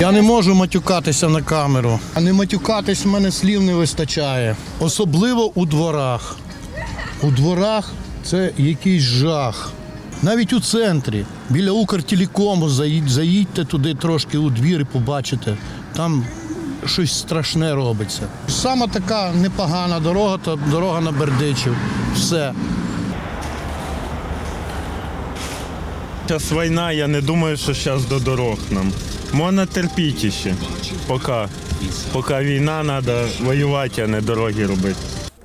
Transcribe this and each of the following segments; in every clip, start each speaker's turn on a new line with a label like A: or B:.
A: Я не можу матюкатися на камеру. А не матюкатись в мене слів не вистачає. Особливо у дворах. У дворах це якийсь жах. Навіть у центрі, біля Укртелекому, заїдьте туди трошки у двір і побачите. Там щось страшне робиться. Саме така непогана дорога, то дорога на Бердичів. Все.
B: Зараз війна, я не думаю, що зараз до дорог нам. Можна терпіти ще. Поки. Поки війна, треба воювати, а не дороги робити.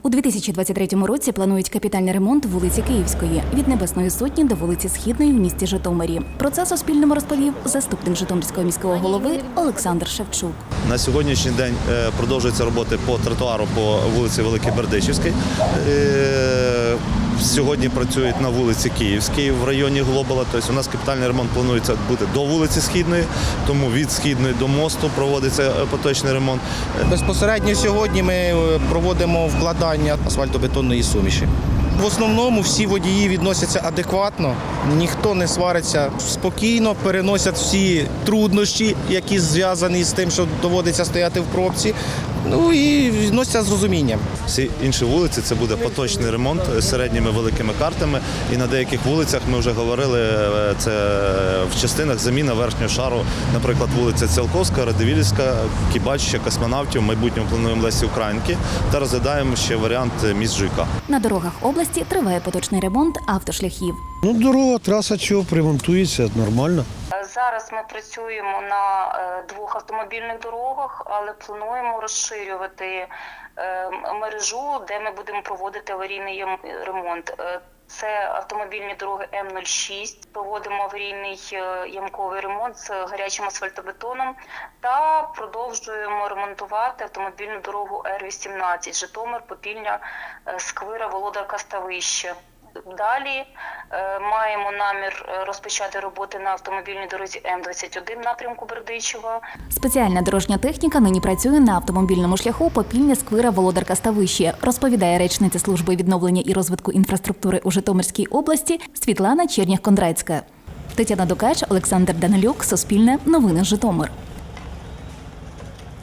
C: У 2023 році планують капітальний ремонт вулиці Київської від Небесної Сотні до вулиці Східної в місті Житомирі. Про це Суспільному розповів заступник Житомирського міського голови Олександр Шевчук.
D: На сьогоднішній день е, продовжуються роботи по тротуару по вулиці Великій Бердичівській. Сьогодні працюють на вулиці Київській в районі Глобала. Тобто у нас капітальний ремонт планується бути до вулиці Східної, тому від Східної до мосту проводиться е, поточний ремонт.
E: Безпосередньо сьогодні ми е, проводимо вкладання асфальтобетонної суміші. В основному всі водії відносяться адекватно, ніхто не свариться спокійно, переносять всі труднощі, які зв'язані з тим, що доводиться стояти в пробці. Ну і відносяться з розумінням.
D: Всі інші вулиці це буде поточний ремонт з середніми великими картами. І на деяких вулицях ми вже говорили, е, це в частинах заміна верхнього шару, наприклад, вулиця Ціолковська, Радивілівська, Кібаччя, Космонавтів. В майбутньому плануємо Лесі Українки та розглядаємо ще варіант міст Жуйка.
C: На дорогах області триває поточний ремонт автошляхів.
A: Ну, дорога, траса чого, ремонтується нормально.
F: Зараз ми працюємо на е, двох автомобільних дорогах, але плануємо розширювати е, мережу, де ми будемо проводити аварійний ремонт. Е, Це автомобільні дороги М06. Проводимо аварійний ямковий ремонт з гарячим асфальтобетоном та продовжуємо ремонтувати автомобільну дорогу Р-18 Житомир, Попільня, Сквира, Володарка, Ставище. Далі е, маємо намір е, розпочати роботи на автомобільній дорозі М21 напрямку Бердичева.
C: Спеціальна дорожня техніка нині працює на автомобільному шляху Попільня Сквира Володарка Ставище, розповідає речниця служби відновлення і розвитку інфраструктури у Житомирській області Світлана Чернях-Кондрацька. Тетяна Дукач, Олександр Данилюк, Суспільне, Новини Житомир.